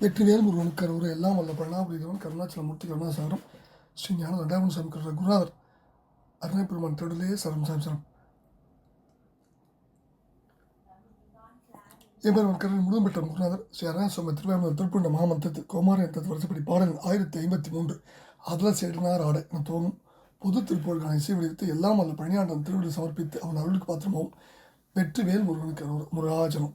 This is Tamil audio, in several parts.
வெற்றிவேல் முருகன் கரூர் எல்லாம் வல்ல பிரணாபுரிதவன் கருணாச்சலமூர்த்தி கருணாசாரம் ஸ்ரீ ஞான தண்டாபன் சாமி கருணா குருநாதர் அருணை திருடலே சரம் சாமி சரம் எம்பெருமான் கருணை முழுவதும் பெற்ற குருநாதர் ஸ்ரீ அருணாசுவாமி திருவாரூர் திருப்புண்ட மாமந்தத்து குமார என்ற வருஷப்படி பாடல் ஆயிரத்தி ஐம்பத்தி மூன்று அதில் சேடினார் ஆட என தோணும் பொது திருப்போருக்கான இசை வடிவத்தை எல்லாம் வல்ல பணியாண்டன் திருவிழி சமர்ப்பித்து அவன் அருளுக்கு பாத்திரமாவும் வெற்றிவேல் முருகனுக்கு முருகாஜனம்.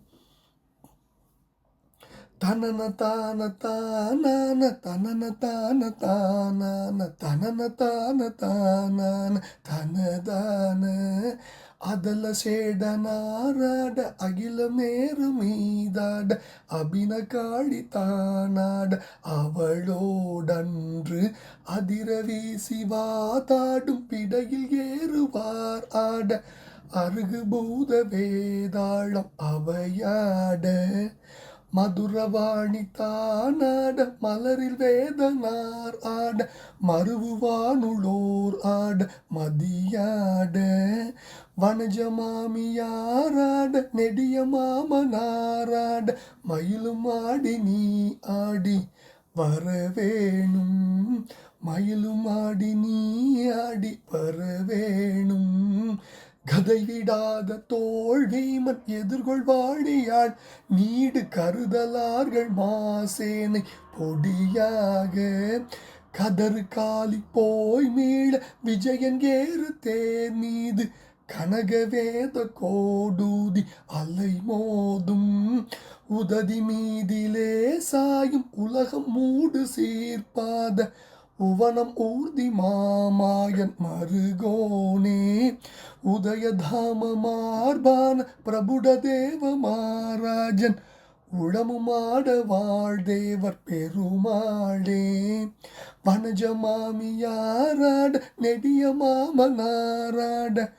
தனன தான தானான தனன தான தானான தனன தான தானான தனதான அதல சேடனாராட அகில மேரு மீதாட அபின காளி தானாட அவளோடன்று அதிர வீசி வாதாடும் பிடையில் ஏறுவார் ஆட. அருகு பூத வேதாளம் அவையாட. மதுரவாணி தானாட மலரில் வேதனார் ஆட மறுவானுளோர் ஆட மதியாட. வனஜ மாமியாராட நெடிய மாமனாராட மயிலும் ஆடி நீ ஆடி வரவேணும். மயிலும் ஆடி நீ ஆடி வரவேணும். கதை விடாத தோல்விமன் எதிர்கொள்வாடியாள் நீடு கருதலார்கள் மாசேனை பொடியாக. கதறு காலி போய் மீள விஜயன் ஏறு தேர் மீது. கனகவேத கோடூதி அலை மோதும். உததி மீதிலே சாயும் உலகம் மூடு சீர்பாத. உவனம் ஊர்தி மாமாயன் மருகோனே. உதயதாம மார்பான பிரபுட தேவ மாராஜன் உளமுமாட வாழ்தேவர் பெருமாளே. வனஜ மாமியாராட நெடிய மாமனாராட.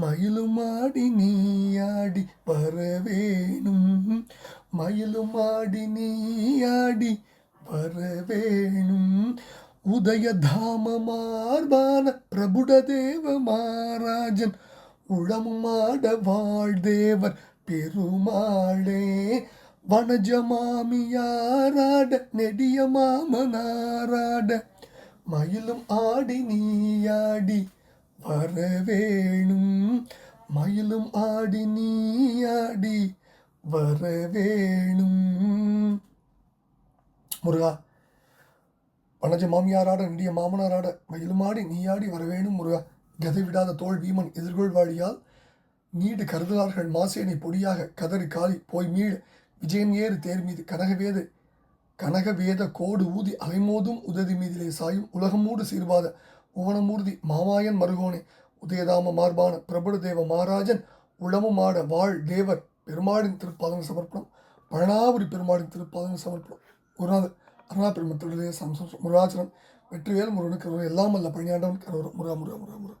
மயிலுமாடி நீயாடி வரவேணும். மயிலுமாடி நீயாடி வரவேணும். உதயதாம மார்பான பிரபுடதேவ மாராஜன் உளமுமாட வாழ்தேவர் பெருமாளே வனஜமாமியாராட நெடிய மாமனாராட மயிலும் ஆடி நீயாடி வரவேணும். மயிலும் ஆடி நீயாடி வரவேணும். முருகா வனஜ மாமியாராட நெடிய மாமனாராட மயிலுமாடி நீயாடி வரவேணும் ஒரு கதை விடாத தோல் வீமன் எதிர்கொள்வாழியால் நீடு கருதலார்கள் மாசேனை பொடியாக. கதறி காலி போய் மீள் விஜயம் ஏறு தேர் மீது கனகவேது கனகவேத கோடு ஊதி அலைமோதும் உததி மீதிலே சாயும் உலகமூடு சீர்வாத உவனமூர்த்தி மாமாயன் மருகோனே உதயதாம மார்பான பிரபுடதேவ மகாராஜன் உளமுமாட வாழ் தேவர் பெருமாளின் திருப்பாதம் சமர்ப்பணம் பழனாபுரி பெருமாளின் திருப்பாதம் சமர்ப்பணம். குருநாதர் அருணா பெருமத்துடைய சம்சம் முருகாச்சலம் வெற்றிவேல் முருகனுக்கு எல்லாம் அல்ல பணியாண்டவன் கருவரும் முருகா முருகா முருகா முருகா.